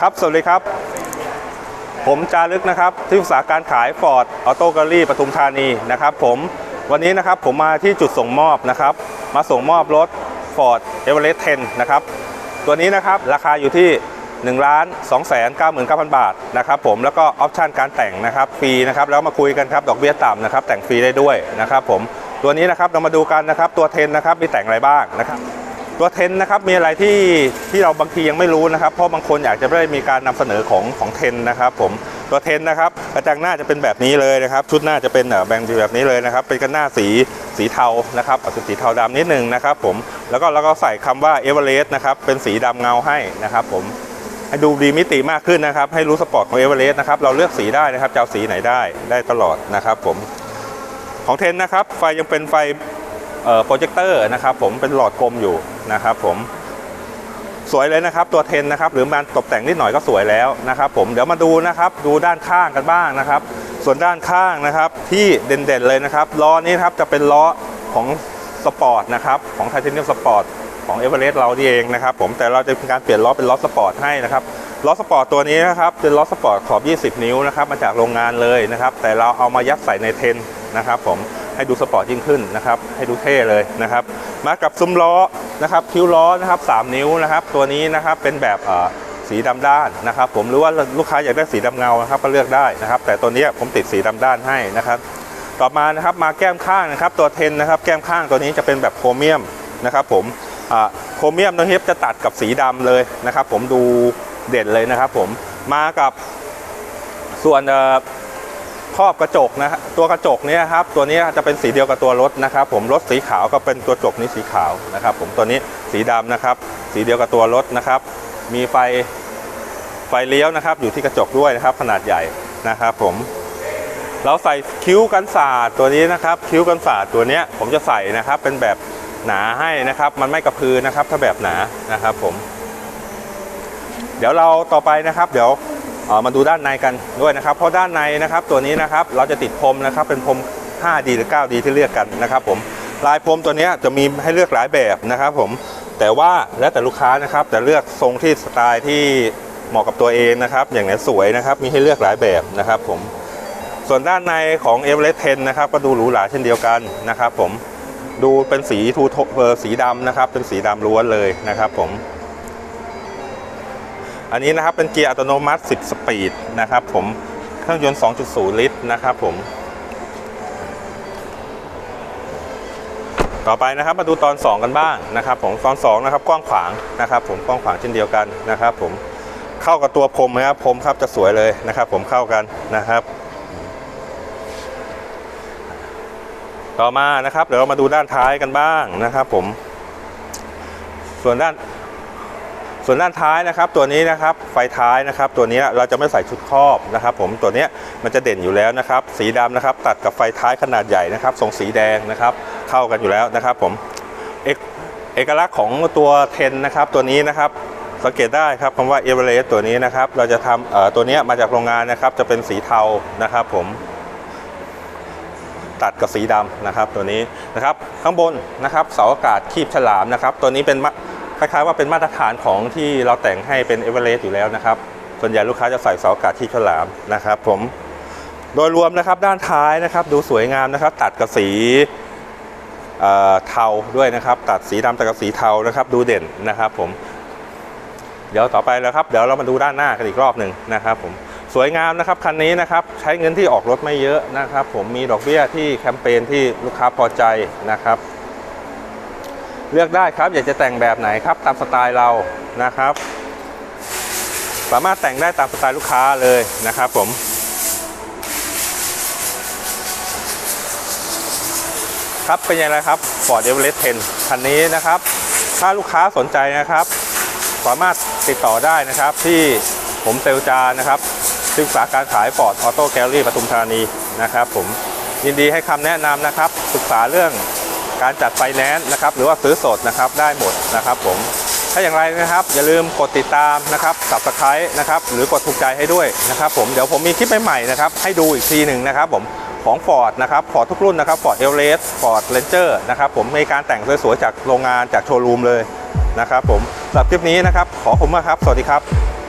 ครับ สวัสดีครับ ผมจารึกนะครับ ที่ปรึกษาการขาย Ford Auto Gallery ปทุมธานีนะครับ ผมวันนี้นะครับผมมาที่จุดส่งมอบนะครับ มาส่งมอบรถ Ford Everest 10 นะครับ ตัวนี้นะครับราคาอยู่ที่ 1 ล้าน2แสน99,000 บาทนะครับผมแล้วก็ออปชันการแต่งนะครับฟรีนะครับแล้วมาคุยกันครับดอกเบี้ยต่ำนะครับแต่งฟรีได้ด้วยนะครับผมตัวนี้นะครับเรามาดูกันนะครับตัว10นะครับมีแต่งอะไรบ้างนะครับ ตัวเทนนะครับมีอะไรที่ที่เราบางทียังไม่รู้นะครับเพราะบางคนอยากจะได้มีการนำเสนอของของเทนนะครับผมตัวเทนนะครับกระจังหน้าจะเป็นแบบนี้เลยนะครับ ชุดหน้าจะเป็นเอ่อแบ่งแบบนี้เลยนะครับ เป็นกันหน้าสีสีเทานะครับอาสีเทาดำนิดนึงนะครับผมแล้วก็แล้วก็ใส่คำว่าเอเวอเรสต์นะครับเป็นสีดำเงาให้นะครับผมให้ดูดีมิติมากขึ้นนะครับ ให้รู้สปอร์ตของเอเวอเรสต์นะครับเราเลือกสีได้นะครับจะเอาสีไหนได้ได้ตลอดนะครับผมของเทนนะครับไฟยังเป็นไฟ โปรเจคเตอร์นะครับผมเป็นหลอดกลมอยู่นะครับผมสวยเลยนะครับตัวเทนนะครับหรือมันตกแต่งนิดหน่อยก็สวยแล้วนะครับผมเดี๋ยวมาดูนะครับดูด้านข้างกันบ้างนะครับ ส่วนด้านข้างนะครับที่เด่นๆเลยนะครับล้อนี้ครับจะเป็นล้อของสปอร์ตนะครับของไทเทเนียมสปอร์ตของเอเวอเรสต์เราเองนะครับผมแต่เราจะเป็นการเปลี่ยนล้อเป็นล้อสปอร์ตให้นะครับล้อสปอร์ตตัวนี้นะครับเป็นล้อสปอร์ตขอบ 20 นิ้วนะครับมาจากโรงงานเลยนะครับแต่เราเอามายัดใส่ในเทนนะครับผม ให้ดูสปอร์ตยิ่งขึ้นนะครับ ให้ดูเท่เลยนะครับ มากับซุ้มล้อนะครับคิ้วล้อนะครับ3นิ้วนะครับ ตัวนี้นะครับเป็นแบบเออสีดำด้านนะครับ ผมหรือว่าลูกค้าอยากได้สีดำเงานะครับก็เลือกได้นะครับ แต่ตัวนี้ผมติดสีดำด้านให้นะครับ ต่อมานะครับมาแก้มข้างนะครับ ตัวเทนนะครับ แก้มข้างตัวนี้จะเป็นแบบโครเมียมนะครับ ผมอ่าโครเมียมตัวนี้จะตัดกับสีดำเลยนะครับ ผมดูเด่นเลยนะครับ ผมมากับส่วน รอบกระจกนะฮะตัวกระจกเนี่ยครับตัวนี้จะเป็นสีเดียวกับตัวรถนะครับ ผมรถสีขาวก็เป็นตัวกระจกนี้สีขาวนะครับ ผมตัวนี้สีดำนะครับ สีเดียวกับตัวรถนะครับ มีไฟไฟเลี้ยวนะครับ อยู่ที่กระจกด้วยนะครับ ขนาดใหญ่นะครับ ผม เราใส่คิ้วกันศาสตร์ตัวนี้นะครับ คิ้วกันศาสตร์ตัวเนี้ยผมจะใส่นะครับ เป็นแบบหนาให้นะครับ มันไม่กระพือนะครับ ถ้าแบบหนานะครับ ผม เดี๋ยวเราต่อไปนะครับ เดี๋ยว มาดูด้านในกันด้วยนะครับ เพราะด้านในนะครับตัวนี้นะครับเราจะติดพรมนะครับเป็นพรม 5D หรือ 9D ที่เลือกกันนะครับผมลายพรมตัวนี้จะมีให้เลือกหลายแบบนะครับผมแต่ว่าแล้วแต่ลูกค้านะครับแต่เลือกทรงที่สไตล์ที่เหมาะกับตัวเองนะครับ อย่างไหนสวยนะครับมีให้เลือกหลายแบบนะครับผมส่วนด้านในของ e v e r e s t 10นะครับก็ดูหรูหราเช่นเดียวกันนะครับผมดูเป็นสีทูโทเออสีดำนะครับเป็นสีดำล้วนเลยนะครับผม อันนี้นะครับเป็นเกียร์อัตโนมัติ 10 สปีดนะครับผมเครื่องยนต์ 2.0 ลิตรนะครับผม ต่อไปนะครับมาดูตอน 2 กันบ้างนะครับผมตอน2นะครับกว้างขวางนะครับผมกว้างขวางเช่นเดียวกันนะครับผมเข้ากับตัวพรมนะครับพรมครับจะสวยเลยนะครับ ผมเข้ากันนะครับ ต่อมานะครับเดี๋ยวเรามาดูด้านท้ายกันบ้างนะครับ ผม ส่วนด้าน ส่วนด้านท้ายนะครับตัวนี้นะครับไฟท้ายนะครับ ตัวนี้เราจะไม่ใส่ชุดครอบนะครับ ผมตัวนี้มันจะเด่นอยู่แล้วนะครับ สีดำนะครับ ตัดกับไฟท้ายขนาดใหญ่นะครับทรงสีแดงนะครับ เข้ากันอยู่แล้วนะครับ ผมเอกเอกลักษณ์ของตัวเทนนะครับ ตัวนี้นะครับสังเกตได้ครับคำว่าเอเวอเรสต์ตัวนี้นะครับ เราจะทำเอ่อตัวนี้มาจากโรงงานนะครับ จะเป็นสีเทานะครับ ผมตัดกับสีดำนะครับ ตัวนี้นะครับ ข้างบนนะครับเสาอากาศคีบฉลามนะครับ ตัวนี้เป็นมะ คล้ายๆว่าเป็นมาตรฐานของที่เราแต่งให้เป็นเอเวอเรสต์อยู่แล้วนะครับ ส่วนใหญ่ลูกค้าจะใส่เสาอากาศคีบฉลามนะครับ ผมโดยรวมนะครับด้านท้ายนะครับ ดูสวยงามนะครับ ตัดกับสีเอ่อเทาด้วยนะครับ ตัดสีดำตัดกับสีเทานะครับ ดูเด่นนะครับผมเดี๋ยวต่อไปแล้วครับ เดี๋ยวเรามาดูด้านหน้ากันอีกรอบหนึ่งนะครับ ผมสวยงามนะครับคันนี้นะครับใช้เงินที่ออกรถไม่เยอะนะครับ ผมมีดอกเบี้ยที่แคมเปญที่ลูกค้าพอใจนะครับ เลือกได้ครับ อยากจะแต่งแบบไหนครับ ตามสไตล์เรานะครับ สามารถแต่งได้ตามสไตล์ลูกค้าเลยนะครับผมครับเป็นยังไงครับ Ford Everest 10 คันนี้นะครับ ถ้าลูกค้าสนใจนะครับ สามารถติดต่อได้นะครับที่ผมเซลจานะครับที่ปรึกษาการขายฟอร์ดออโต้แกลลี่ปทุมธานีนะครับ ผมยินดีให้คำแนะนำนะครับปรึกษาเรื่อง การจัดไฟแนนซ์นะครับ หรือว่าซื้อสดนะครับได้หมดนะครับผมถ้าอย่างไรนะครับ อย่าลืมกดติดตามนะครับ subscribe นะครับหรือกดถูกใจให้ด้วยนะครับผมเดี๋ยวผมมีคลิปใหม่ๆนะครับให้ดูอีกทีหนึ่งนะครับผมของ Ford นะครับ Ford ทุกรุ่นนะครับ Ford Everest Ford Ranger นะครับผมมีการแต่งสวยๆจากโรงงานจากโชว์รูมเลยนะครับผมสำหรับคลิปนี้นะครับขอขอบคุณมาครับ สวัสดีครับ